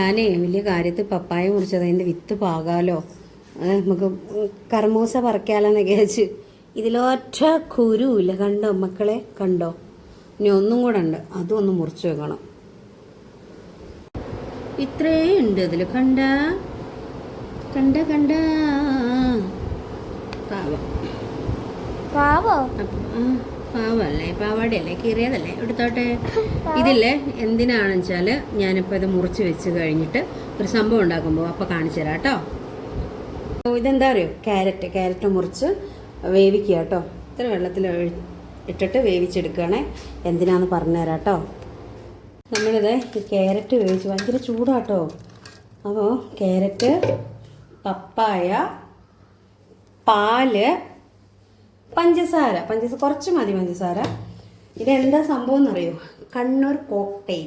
ഞാനേ വലിയ കാര്യത്തിൽ പപ്പായ മുറിച്ചത് അതിന്റെ വിത്ത് പാകാലോ. നമുക്ക് കർമൂസ പറിക്കാലോന്ന് വിചാരിച്ച് ഇതിലൊറ്റ കുരുവില്ല. കണ്ടോ മക്കളെ? കണ്ടോ? ഇനി ഒന്നും കൂടെ ഉണ്ട്. അതും ഒന്ന് മുറിച്ച് വെക്കണം. ഇത്രേ ഉണ്ട് ഇതിൽ കണ്ട? കണ്ട കണ്ട? പാവം. പാവോ? ആ. പാവല്ലേ പാവാടയല്ലേ കീറിയതല്ലേ? എടുത്തോട്ടെ. ഇതില്ലേ? എന്തിനാണെന്ന് വെച്ചാൽ ഞാനിപ്പോൾ ഇത് മുറിച്ച് വെച്ച് കഴിഞ്ഞിട്ട് ഒരു സംഭവം ഉണ്ടാക്കുമ്പോൾ അപ്പോൾ കാണിച്ചു തരാം കേട്ടോ. ഇതെന്താ അറിയോ? ക്യാരറ്റ് ക്യാരറ്റ് മുറിച്ച് വേവിക്കുക കേട്ടോ. ഇത്ര വെള്ളത്തിൽ ഇട്ടിട്ട് വേവിച്ചെടുക്കുകയാണേ. എന്തിനാന്ന് പറഞ്ഞു തരാം കേട്ടോ. നമ്മളിത് ഈ ക്യാരറ്റ് വേവിച്ച് ഭയങ്കര ചൂടാട്ടോ. അപ്പോൾ ക്യാരറ്റ് പപ്പായ പാൽ പഞ്ചസാര പഞ്ചസാര കുറച്ച് മതി പഞ്ചസാര. ഇതെന്താ സംഭവം എന്നറിയോ കണ്ണൂർ കോക്ടെയിൽ.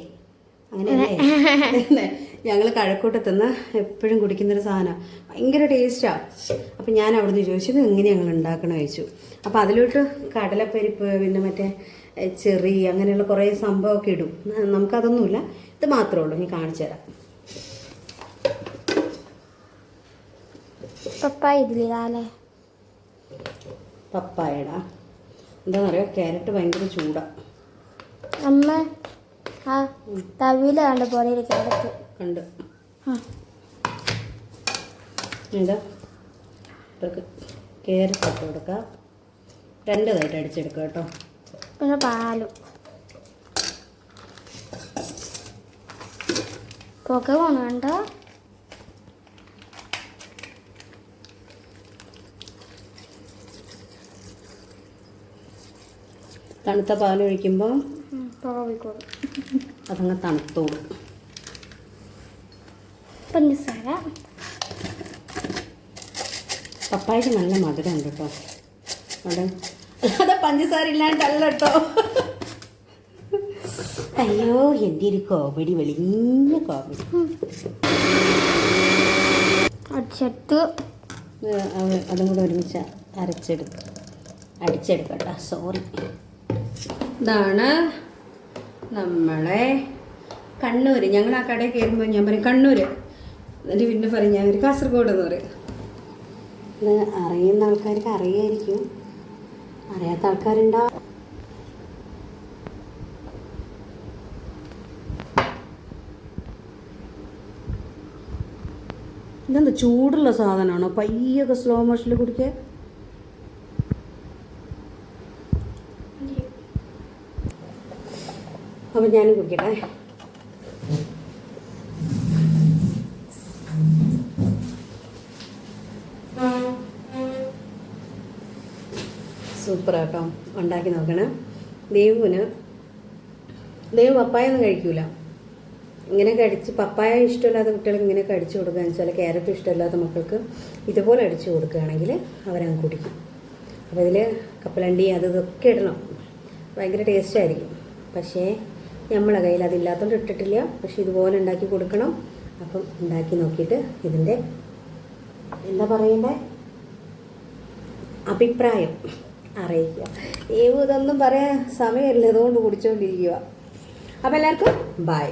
അങ്ങനെയല്ലേ? ഞങ്ങൾ കഴക്കൂട്ടത്തുനിന്ന് എപ്പോഴും കുടിക്കുന്നൊരു സാധനമാണ് ഭയങ്കര ടേസ്റ്റാണ് അപ്പം ഞാൻ അവിടുന്ന് ചോദിച്ചു ഇത് എങ്ങനെ ഞങ്ങൾ ഉണ്ടാക്കണം ചോദിച്ചു. അപ്പോൾ അതിലോട്ട് കടലപ്പരിപ്പ് പിന്നെ മറ്റേ ചെറി അങ്ങനെയുള്ള കുറേ സംഭവമൊക്കെ ഇടും. നമുക്കതൊന്നുമില്ല. ഇത് മാത്രമേ ഉള്ളൂ. ഞാൻ കാണിച്ചു തരാം. പപ്പായ ഇതിലേ പപ്പായട. എന്താണെന്നറിയോ ക്യാരറ്റ് ഭയങ്കര ചൂടാണ് അമ്മ ആ തവിയില കണ്ട പോലെ കിടക്ക് കണ്ട്. ഇതാ ഇതൊക്കെ ക്യാരറ്റ് ഇട്ട് കൊടുക്കാം. രണ്ടതായിട്ട് അടിച്ചെടുക്കുക കേട്ടോ. പിന്നെ പാലും. പുക പോണ കണ്ടോ തണുത്ത പോയിക്കോളും അതങ്ങ് തണുത്തോളും. പഞ്ചസാര. പപ്പായക്ക് നല്ല മധുരം ഉണ്ട് കേട്ടോ. അവിടെ അല്ലാതെ പഞ്ചസാര ഇല്ലാണ്ടല്ല കേട്ടോ. അയ്യോ എന്റെ ഒരു കോമഡി വെളിഞ്ഞ കോമഡി. അടിച്ചെടുത്ത്. അതും കൂടെ ഒരുമിച്ച് അരച്ചെടുക്കുക അടിച്ചെടുക്കട്ടോ സോറി ഇതാണ് നമ്മളെ കണ്ണൂർ ഞങ്ങൾ ആ കടയിൽ കയറുമ്പോൾ ഞാൻ പറയും കണ്ണൂർ എന്നിട്ട് പിന്നെ പറയും ഞാൻ ഒരു കാസർഗോഡ് എന്ന് പറയും. ഇത് അറിയുന്ന ആൾക്കാർക്ക് അറിയായിരിക്കും. അറിയാത്ത ആൾക്കാരുണ്ടോ? ഇതെന്താ ചൂടുള്ള സാധനമാണോ? പയ്യൊക്കെ സ്ലോ മോഷനിൽ കുടിക്കുക അപ്പം ഞാനും കുടിക്കട്ടെ. സൂപ്പർ കേട്ടോ ഉണ്ടാക്കി നോക്കണേ. ദേവുവിന് ദേവ് പപ്പായ ഒന്നും കഴിക്കൂല. ഇങ്ങനെ കടിച്ച് പപ്പായ ഇഷ്ടമില്ലാത്ത കുട്ടികൾക്ക് ഇങ്ങനെ കടിച്ചു കൊടുക്കുക എന്ന് വെച്ചാൽ ക്യാരറ്റ് ഇഷ്ടമില്ലാത്ത മക്കൾക്ക് ഇതുപോലെ അടിച്ചു കൊടുക്കുകയാണെങ്കിൽ അവരങ്ങ് കുടിക്കും. അപ്പോൾ ഇതിൽ കപ്പലണ്ടി അത് ഇതൊക്കെ ഇടണം. ഭയങ്കര ടേസ്റ്റായിരിക്കും പക്ഷേ നമ്മളെ കയ്യിൽ അതില്ലാത്തതുകൊണ്ട് ഇട്ടിട്ടില്ല. പക്ഷേ ഇതുപോലെ ഉണ്ടാക്കി കൊടുക്കണം. അപ്പം ഉണ്ടാക്കി നോക്കിയിട്ട് ഇതിന്റെ എന്താ പറയണ്ടേ? അഭിപ്രായം അറിയിക്കുക. ഏവ് ഇതൊന്നും പറയാൻ സമയമില്ല. അതുകൊണ്ട് കുടിച്ചുകൊണ്ടിരിക്കുക അപ്പോൾ എല്ലാവർക്കും ബൈ.